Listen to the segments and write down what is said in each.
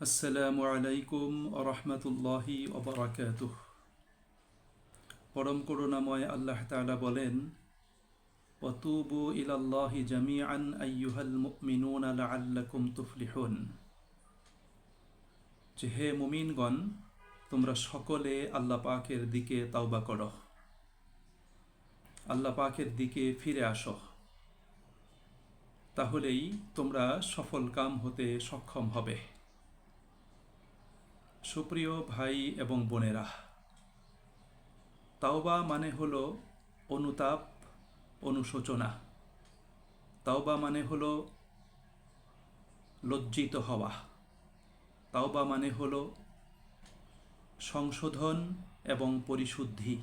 আসসালামু আলাইকুম রহমতুল্লাহি ওবরাকাতুহ পরম করুণাময় আল্লাহ তাআলা বলেন, ওয়াতুবু ইলাল্লাহি জামিআন আইয়ুহাল মুমিনুনা লাআল্লাকুম তুফলিহুন। যে হে মুমিনগণ, তোমরা সকলে আল্লাহ পাকের দিকে তাওবা করো। আল্লাহ পাকের দিকে ফিরে আসো। তাহলেই তোমরা সফল কাম হতে সক্ষম হবে। সুপ্রিয় ভাই এবং বোনেরা, তাওবা মানে হল অনুতাপ, অনুশোচনা। তাওবা মানে হল লজ্জিত হওয়া। তাওবা মানে হল সংশোধন এবং পরিশুদ্ধি।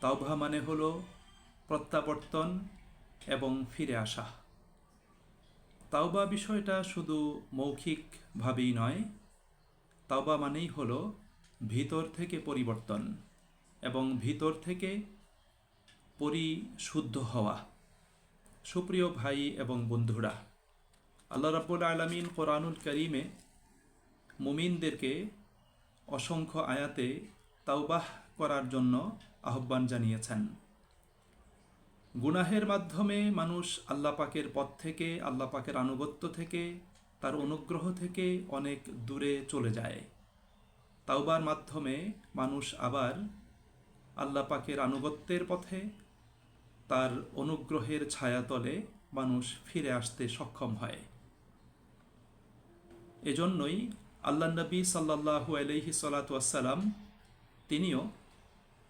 তাওবা মানে হল প্রত্যাবর্তন এবং ফিরে আসা। তাওবা বিষয়টা শুধু মৌখিকভাবেই নয় তাওবা মানেই হলো ভিতর থেকে পরিবর্তন এবং ভিতর থেকে পরিশুদ্ধ হওয়া। সুপ্রিয় ভাই এবং বন্ধুরা, আল্লাহ রাব্বুল আলমিন কোরআনুল করিমে মুমিনদেরকে অসংখ্য আয়াতে তাওবাহ করার জন্য আহ্বান জানিয়েছেন। গুনাহের মাধ্যমে মানুষ আল্লাহ পাকের পথ থেকে আল্লাপাকের আনুগত্য থেকে তার অনুগ্রহ থেকে অনেক দূরে চলে যায়। তাওবার মাধ্যমে মানুষ আবার আল্লাহ পাকের আনুগত্যের পথে, তার অনুগ্রহের ছায়াতলে মানুষ ফিরে আসতে সক্ষম হয়। এজন্যই আল্লাহ নবী সাল্লাহু আলহি সালাতাম তিনিও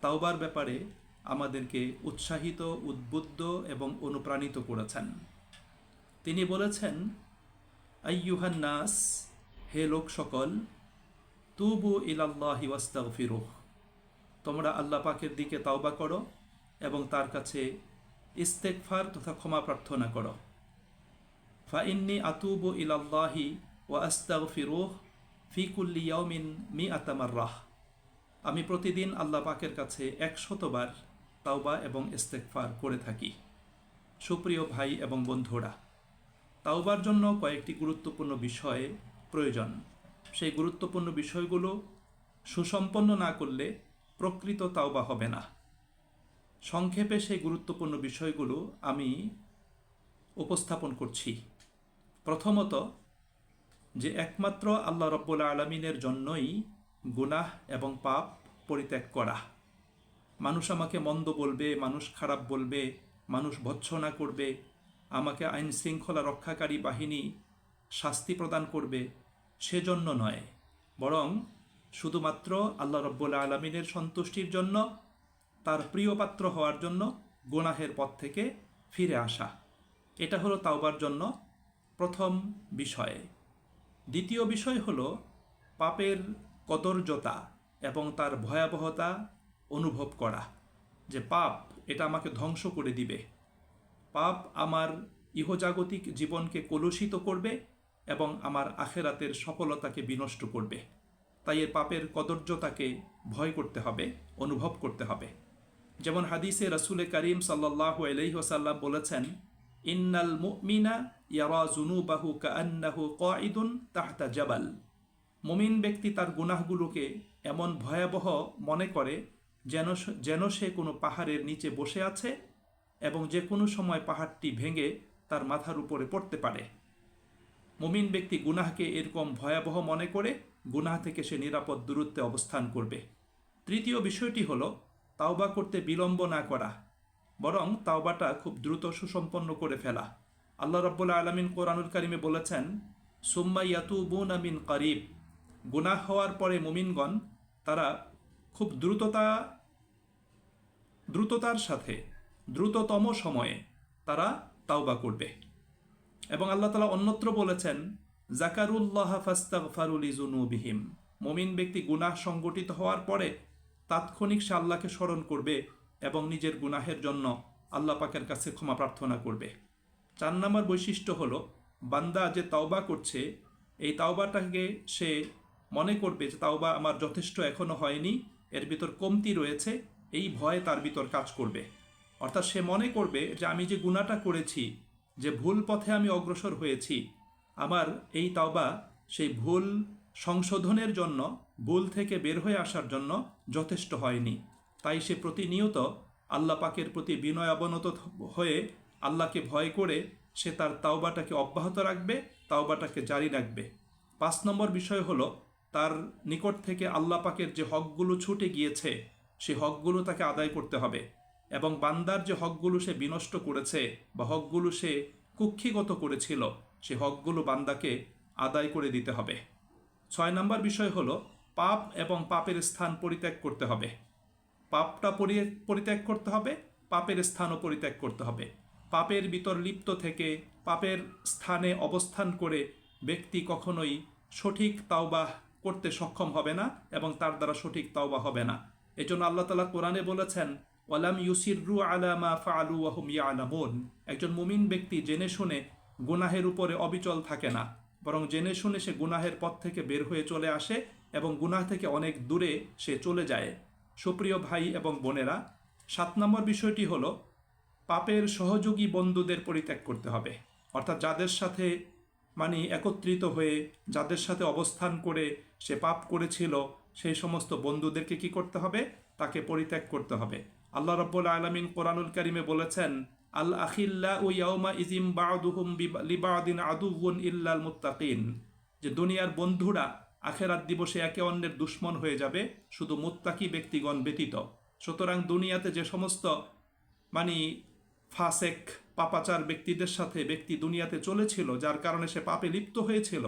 তাওবার ব্যাপারে আমাদেরকে উৎসাহিত, উদ্বুদ্ধ এবং অনুপ্রাণিত করেছেন। তিনি বলেছেন নাস হে লোক সকল, তুবু ইলাল্লাহি ওয়াস্তাগফিরুহ। তোমরা আল্লাহ পাকের দিকে তাওবা করো এবং তার কাছে ইস্তেকফার তথা ক্ষমা প্রার্থনা করো। ফা ইন্নি আতুবু ইলাল্লাহি ওয়া আস্তাগফিরুহ ফি কুল্লি ইয়াউমিন মি আতামাররাহ আমি প্রতিদিন আল্লাহ পাকের কাছে একশতবার তাওবা এবং ইস্তেকফার করে থাকি। সুপ্রিয় ভাই এবং বন্ধুরা তাওবার জন্য কয়েকটি গুরুত্বপূর্ণ বিষয় প্রয়োজন। সেই গুরুত্বপূর্ণ বিষয়গুলো সুসম্পন্ন না করলে প্রকৃত তাওবা হবে না। সংক্ষেপে সেই গুরুত্বপূর্ণ বিষয়গুলো আমি উপস্থাপন করছি। প্রথমত, যে একমাত্র আল্লাহ রব্বুল আলমিনের জন্যই গুনাহ এবং পাপ পরিত্যাগ করা। মানুষ আমাকে মন্দ বলবে, মানুষ খারাপ বলবে, মানুষ ভৎসনা করবে আমাকে আইন শৃঙ্খলা রক্ষাকারী বাহিনী শাস্তি প্রদান করবে সেজন্য নয়, বরং শুধুমাত্র আল্লাহ রব্বুল আলমিনের সন্তুষ্টির জন্য, তার প্রিয় পাত্র হওয়ার জন্য গোনাহের পথ থেকে ফিরে আসা। এটা হলো তাওবার জন্য প্রথম বিষয়। দ্বিতীয় বিষয় হল পাপের কদর্যতা এবং তার ভয়াবহতা অনুভব করা, যে পাপ এটা আমাকে ধ্বংস করে দিবে। পাপ আমার ইহজাগতিক জীবনকে কলুষিত করবে এবং আমার আখেরাতের সফলতাকে বিনষ্ট করবে। তাই এর পাপের কদর্যতাকে ভয় করতে হবে, অনুভব করতে হবে। যেমন হাদিসে রসুলে করিম সাল্লাহ আলহিহসাল্লাম বলেছেন, ইন্নাল মুমিনা ইয়ারা জুনুবাহু কান্নাহু কঈদুন তাহতা জাবাল। মুমিন ব্যক্তি তার গুনাহগুলোকে এমন ভয়াবহ মনে করে যেন যেন সে কোনো পাহাড়ের নিচে বসে আছে এবং যে কোনো সময় পাহাড়টি ভেঙে তার মাথার উপরে পড়তে পারে। মুমিন ব্যক্তি গুনাহকে এরকম ভয়াবহ মনে করে, গুনাহ থেকে সে নিরাপদ দূরত্বে অবস্থান করবে। তৃতীয় বিষয়টি হলো, তাওবা করতে বিলম্ব না করা, বরং তাওবাটা খুব দ্রুত সুসম্পন্ন করে ফেলা। আল্লাহ রব্বুল্লা আলমিন কোরআনুল কারিমে বলেছেন, সুম্মা ইয়াতুবুন আমিন করিব। গুনাহ হওয়ার পরে মুমিনগণ তারা খুব দ্রুততা, দ্রুততার সাথে দ্রুততম সময়ে তারা তাওবা করবে। এবং আল্লাহ তালা অন্যত্র বলেছেন, জাকারুল্লাহ ফাস্তাগফারুল ইজুনুবিহিম মমিন ব্যক্তি গুনাহ সংগঠিত হওয়ার পরে তাৎক্ষণিক সে আল্লাহকে স্মরণ করবে এবং নিজের গুনাহের জন্য আল্লাহ পাকের কাছে ক্ষমা প্রার্থনা করবে। চার নম্বর বৈশিষ্ট্য হলো, বান্দা যে তাওবা করছে, এই তাওবাটাকে সে মনে করবে যে তাওবা আমার যথেষ্ট এখনও হয়নি, এর ভিতর কমতি রয়েছে, এই ভয় তার ভিতর কাজ করবে। অর্থাৎ সে মনে করবে যে আমি যে গুণাটা করেছি, যে ভুল পথে আমি অগ্রসর হয়েছি, আমার এই তাওবা সেই ভুল সংশোধনের জন্য, ভুল থেকে বের হয়ে আসার জন্য যথেষ্ট হয়নি। তাই সে প্রতিনিয়ত আল্লাহ পাকের প্রতি বিনয় অবনত হয়ে আল্লাহকে ভয় করে সে তার তাওবাটাকে অব্যাহত রাখবে, তাওবাটাকে জারি রাখবে। পাঁচ নম্বর বিষয় হলো, তার নিকট থেকে আল্লাহ পাকের যে হকগুলো ছুটে গিয়েছে সেই হকগুলো তাকে আদায় করতে হবে। এবং বান্দার যে হকগুলো সে বিনষ্ট করেছে বা হকগুলো সে কুক্ষিগত করেছিল, সে হকগুলো বান্দাকে আদায় করে দিতে হবে। ছয় নম্বর বিষয় হলো, পাপ এবং পাপের স্থান পরিত্যাগ করতে হবে। পাপটা পরি- পরিত্যাগ করতে হবে, পাপের স্থানও পরিত্যাগ করতে হবে। পাপের ভিতর লিপ্ত থেকে পাপের স্থানে অবস্থান করে ব্যক্তি কখনোই সঠিক তাওবাহ করতে সক্ষম হবে না এবং তার দ্বারা সঠিক তাওবা হবে না। এজন্য আল্লাহ তালা কোরআনে বলেছেন ওয়ালাম ইউসিররু আলা মা ফাআলু ওয়া হুম ইয়ালামুন। একজন মুমিন ব্যক্তি জেনে শুনে গুনাহের উপরে অবিচল থাকে না, বরং জেনে শুনে সে গুনাহের পথ থেকে বের হয়ে চলে আসে এবং গুনাহ থেকে অনেক দূরে সে চলে যায়। সুপ্রিয় ভাই এবং বোনেরা, সাত নম্বর বিষয়টি হলো, পাপের সহযোগী বন্ধুদের পরিত্যাগ করতে হবে। অর্থাৎ যাদের সাথে মানে একত্রিত হয়ে, যাদের সাথে অবস্থান করে সে পাপ করেছিল, সেই সমস্ত বন্ধুদেরকে কি করতে হবে? তাকে পরিত্যাগ করতে হবে। আল্লাহ রব্বুল আলমিন কোরআনুল করিমে বলেছেন, আল আখিল্লা ও ইয়াউমা ইজিম বাদুহুম লিবাদিন আদুবুন ইল্লাল মুত্তাকিন। যে দুনিয়ার বন্ধুরা আখেরাত দিবসে একে অন্যের দুশ্মন হয়ে যাবে, শুধু মুত্তাকি ব্যক্তিগণ ব্যতীত। সুতরাং দুনিয়াতে যে সমস্ত মানে ফাসেক, পাপাচার ব্যক্তিদের সাথে ব্যক্তি দুনিয়াতে চলেছিল, যার কারণে সে পাপে লিপ্ত হয়েছিল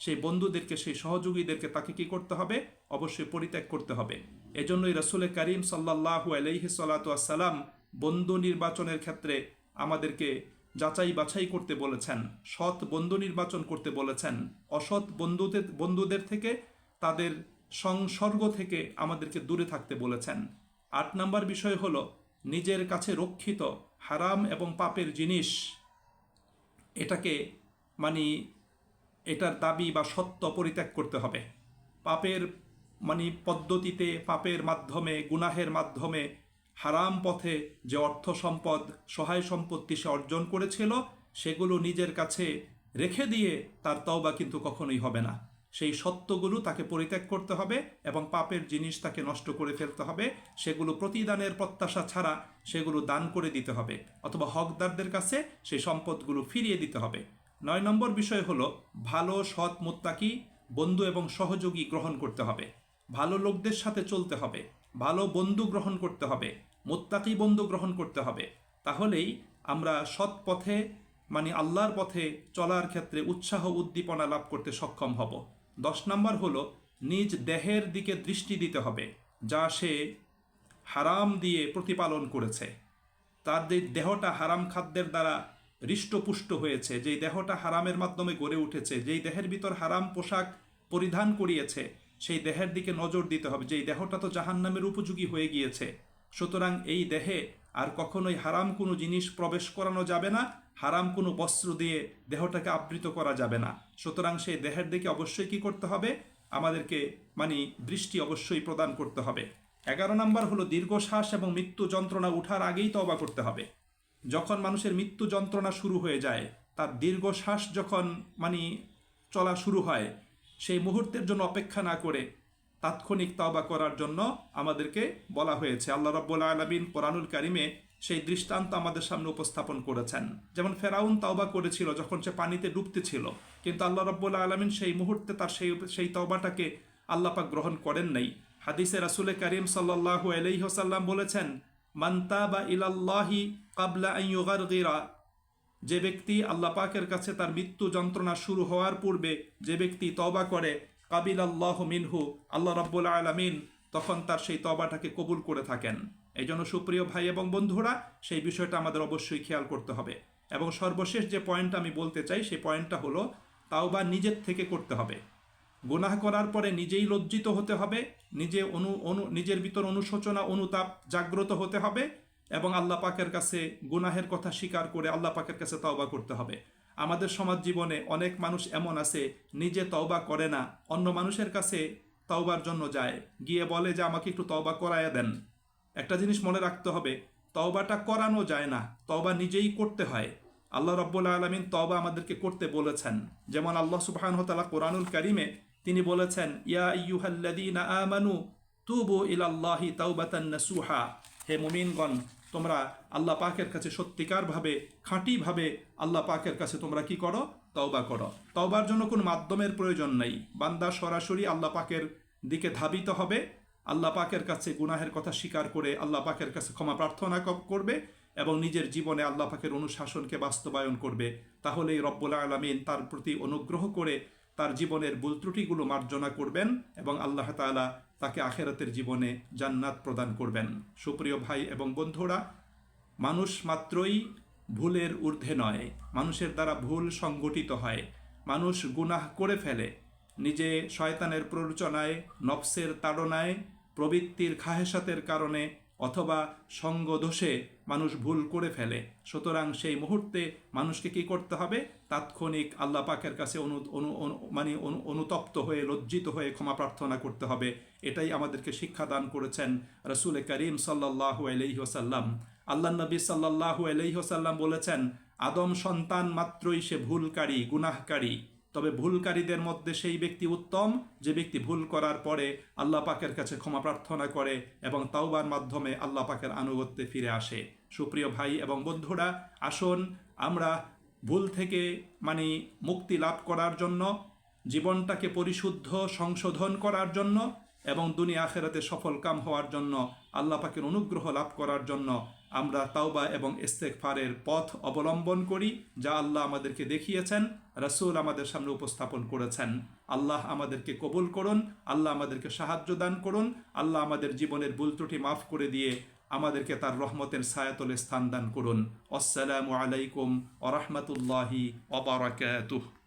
সেই বন্ধুদেরকে, সেই সহযোগীদেরকে তাকে কি করতে হবে? অবশ্যই পরিত্যাগ করতে হবে। এজন্যই রসুলের করিম সাল্লাহু আলহি সাল্লাম বন্ধু নির্বাচনের ক্ষেত্রে আমাদেরকে যাচাই বাছাই করতে বলেছেন, সৎ বন্ধু নির্বাচন করতে বলেছেন, অসৎ বন্ধুদের বন্ধুদের থেকে, তাদের সংসর্গ থেকে আমাদেরকে দূরে থাকতে বলেছেন। আট নম্বর বিষয় হলো, নিজের কাছে রক্ষিত হারাম এবং পাপের জিনিস, এটাকে মানে এটার দাবি বা সত্য পরিত্যাগ করতে হবে। পাপের মানে পদ্ধতিতে পাপের মাধ্যমে, গুনাহের মাধ্যমে হারাম পথে যে অর্থ সম্পদ, সহায় সম্পত্তি সে অর্জন করেছিল, সেগুলো নিজের কাছে রেখে দিয়ে তার তওবা কিন্তু কখনোই হবে না। সেই সত্যগুলো তাকে পরিত্যাগ করতে হবে এবং পাপের জিনিস তাকে নষ্ট করে ফেলতে হবে। সেগুলো প্রতিদানের প্রত্যাশা ছাড়া সেগুলো দান করে দিতে হবে অথবা হকদারদের কাছে সেই সম্পদগুলো ফিরিয়ে দিতে হবে। নয় নম্বর বিষয় হলো, ভালো, সৎ মোত্তাকি, বন্ধু এবং সহযোগী গ্রহণ করতে হবে। ভালো লোকদের সাথে চলতে হবে। ভালো বন্ধু গ্রহণ করতে হবে। মোত্তাকি বন্ধু গ্রহণ করতে হবে। তাহলেই আমরা সৎ পথে মানে আল্লাহর পথে চলার ক্ষেত্রে উৎসাহ, উদ্দীপনা লাভ করতে সক্ষম হব। দশ নম্বর হলো, নিজ দেহের দিকে দৃষ্টি দিতে হবে, যা সে হারাম দিয়ে প্রতিপালন করেছে। তার দেহটা হারাম খাদ্যের দ্বারা হৃষ্টপুষ্ট হয়েছে, যেই দেহটা হারামের মাধ্যমে গড়ে উঠেছে, যেই দেহের ভিতর হারাম পোশাক পরিধান করিয়েছে, সেই দেহের দিকে নজর দিতে হবে, যেই দেহটা তো জাহান্নামের উপযোগী হয়ে গিয়েছে। সুতরাং এই দেহে আর কখনোই হারাম কোনো জিনিস প্রবেশ করানো যাবে না, হারাম কোনো বস্ত্র দিয়ে দেহটাকে আবৃত করা যাবে না। সুতরাং সেই দেহের দিকে অবশ্যই কি করতে হবে? আমাদেরকে মানে দৃষ্টি অবশ্যই প্রদান করতে হবে। এগারো নম্বর হলো দীর্ঘশ্বাস এবং মৃত্যু যন্ত্রণা উঠার আগেই তবা করতে হবে। যখন মানুষের মৃত্যু যন্ত্রণা শুরু হয়ে যায়, তার দীর্ঘশ্বাস যখন মানে চলা শুরু হয়, সেই মুহূর্তের জন্য অপেক্ষা না করে তাৎক্ষণিক তাওবা করার জন্য আমাদেরকে বলা হয়েছে। আল্লাহ রব্বুল আলমিন কোরআনুল কারিমে সেই দৃষ্টান্ত আমাদের সামনে উপস্থাপন করেছেন। যেমন ফেরাউন তাওবা করেছিল যখন সে পানিতে ডুবতে ছিল কিন্তু আল্লাহ রব্বুল আলমিন সেই মুহূর্তে তার সেই সেই তওবাটাকে আল্লাপাক গ্রহণ করেন নাই। হাদিসে রাসুল করিম সাল্লাহু আলহিহসাল্লাম বলেছেন মান্তা বা ইলাল্লাহি কাবলা আইয়ুগারগিরা যে ব্যক্তি আল্লাহ পাকের কাছে তার মৃত্যু যন্ত্রণা শুরু হওয়ার পূর্বে যে ব্যক্তি তবা করে, কাবিল আল্লাহ মিনহু, আল্লাহ রব্বুল আলমিন, তখন তার সেই তবাটাকে কবুল করে থাকেন। এই জন্য সুপ্রিয় ভাই এবং বন্ধুরা, সেই বিষয়টা আমাদের অবশ্যই খেয়াল করতে হবে। এবং সর্বশেষ যে পয়েন্টটা আমি বলতে চাই, সেই পয়েন্টটা হলো তাওবা নিজের থেকে করতে হবে। গুনাহ করার পরে নিজেই লজ্জিত হতে হবে, নিজে অনু অনু, নিজের ভিতর অনুশোচনা, অনুতাপ জাগ্রত হতে হবে এবং আল্লাহ পাকের কাছে গুনাহের কথা স্বীকার করে আল্লাহ পাকের কাছে তওবা করতে হবে। আমাদের সমাজ জীবনে অনেক মানুষ এমন আছে, নিজে তওবা করে না, অন্য মানুষের কাছে তওবার জন্য যায়। গিয়ে বলে যে, আমাকে একটু তওবা করাইয়া দেন। একটা জিনিস মনে রাখতে হবে, তওবাটা করানো যায় না, তওবা নিজেই করতে হয়। আল্লাহ রব্বুল আলমিন তওবা আমাদেরকে করতে বলেছেন। যেমন আল্লাহ সুবহান হতালা কোরআনুল করিমে তিনি বলেছেন, ইয়া ইয়ুহাল্লাদিনা আমানু তুবু ইলাল্লাহি তাওবাতান নাসুহা। হে মুমিনগণ তোমরা আল্লাহ পাকের কাছে সত্যিকারভাবে, খাঁটিভাবে আল্লাহ পাকের কাছে তোমরা কি করো? তওবা করো। তওবার জন্য কোনো মাধ্যমের প্রয়োজন নেই। বান্দা সরাসরি আল্লাহ পাকের দিকে ধাবিত হবে। আল্লাহ পাকের কাছে গুনাহের কথা স্বীকার করে আল্লাহ পাকের কাছে ক্ষমা প্রার্থনা করবে এবং নিজের জীবনে আল্লাহ পাকের অনুশাসনকে বাস্তবায়ন করবে। তাহলেই রব্বুল আলমিন তার প্রতি অনুগ্রহ করে তার জীবনের ভুল ত্রুটিগুলো মার্জনা করবেন এবং আল্লাহ তাআলা তাকে আখেরাতের জীবনে জান্নাত প্রদান করবেন। সুপ্রিয় ভাই এবং বন্ধুরা, মানুষ মাত্রই ভুলের ঊর্ধ্বে নয়। মানুষের দ্বারা ভুল সংগঠিত হয়। মানুষ গুনাহ করে ফেলে। নিজে শয়তানের প্ররোচনায়, নফসের তাড়নায়, প্রবৃত্তির খাহেসাতের কারণে অথবা সঙ্গ দোষে মানুষ ভুল করে ফেলে। সুতরাং সেই মুহূর্তে মানুষকে কি করতে হবে? তাৎক্ষণিক আল্লাহ পাকের কাছে অনু অনু মানে অনু- অনুতপ্ত হয়ে, লজ্জিত হয়ে ক্ষমা প্রার্থনা করতে হবে। এটাই আমাদেরকে শিক্ষা দান করেছেন রসুল করিম সাল্লাহ আলহি ওসাল্লাম আল্লাহ নবী সাল্লাহ আলহি ওসাল্লাম বলেছেন, আদম সন্তান মাত্রই সে ভুলকারী, গুনাহকারী। তবে ভুলকারীদের মধ্যে সেই ব্যক্তি উত্তম, যে ব্যক্তি ভুল করার পরে আল্লাহ পাকের কাছে ক্ষমা প্রার্থনা করে এবং তাওবার মাধ্যমে আল্লাহ পাকের আনুগত্যে ফিরে আসে। সুপ্রিয় ভাই এবং বন্ধুরা, আসুন আমরা ভুল থেকে মানে মুক্তি লাভ করার জন্য, জীবনটাকে পরিশুদ্ধ সংশোধন করার জন্য এবং দুনিয়া আখেরাতে সফল কাম হওয়ার জন্য আল্লাহ পাকের অনুগ্রহ লাভ করার জন্য আমরা তাওবা এবং ইস্তেকফারের পথ অবলম্বন করি, যা আল্লাহ আমাদেরকে দেখিয়েছেন, রাসূল আমাদের সামনে উপস্থাপন করেছেন। আল্লাহ আমাদেরকে কবুল করুন, আল্লাহ আমাদেরকে সাহায্য দান করুন, আল্লাহ আমাদের জীবনের ভুল ত্রুটি মাফ করে দিয়ে আমাদেরকে তার রহমতের ছায়াতলে স্থান দান করুন। আসসালামু আলাইকুম ওরহমতুল্লাহি ওবরাকাতুহ